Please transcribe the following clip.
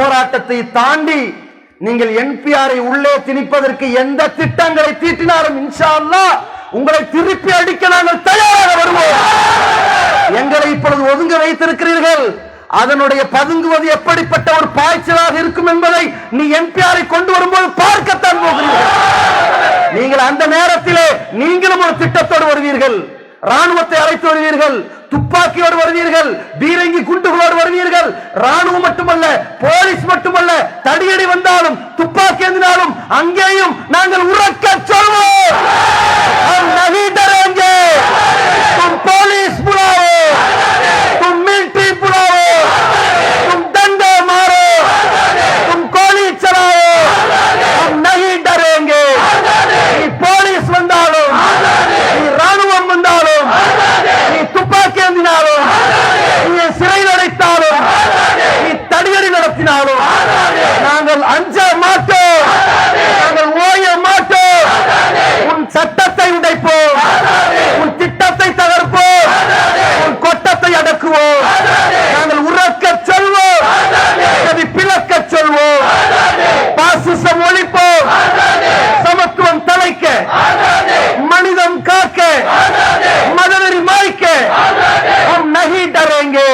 போராட்டத்தை தாண்டி நீங்கள் என்பிஆரை உள்ளே திணிப்பதற்கு எந்த திட்டங்களை தீட்டினாலும் இன்ஷா அல்லாஹ் உங்களை திருப்பி அடிக்க நாங்கள் தயாராக வருவோம். எங்களை இப்பொழுது ஒதுங்க வைத்திருக்கிறீர்கள். அதனுடைய பதுங்குவது எப்படிப்பட்ட ஒரு பாய்ச்சலாக இருக்கும் என்பதை நீ என்பிஆரை கொண்டு வரும்போது பார்க்கத்தான் போகிறீர்கள். நீங்கள் அந்த நேரத்திலே நீங்களும் ஒரு திட்டத்தோடு வருவீர்கள். ராணுவத்தை அழைத்து வருவீர்கள். துப்பாக்கியோடு வருவீர்கள். பீரங்கி குண்டுகளோடு வருவீர்கள். ராணுவம் அடியடி வந்தாலும் துப்பாக்கி ஏந்தினாலும் அங்கேயும் நாங்கள் உறக்க சொல்வோம். நாங்கள் அஞ்ச மாட்டோம். நாங்கள் ஓய மாட்டோம். உன் சட்டத்தை உடைப்போம். உன் திட்டத்தை தகர்ப்போம். உன் கொட்டத்தை அடக்குவோம். நாங்கள் உறக்க சொல்வோம். பிளக்க சொல்வோம். பாசிசம் ஒழிப்போம். சமத்துவம் தலைக்க. மனிதம் காக்க. மதவெறி மாய்க்க. हम नहीं डरेंगे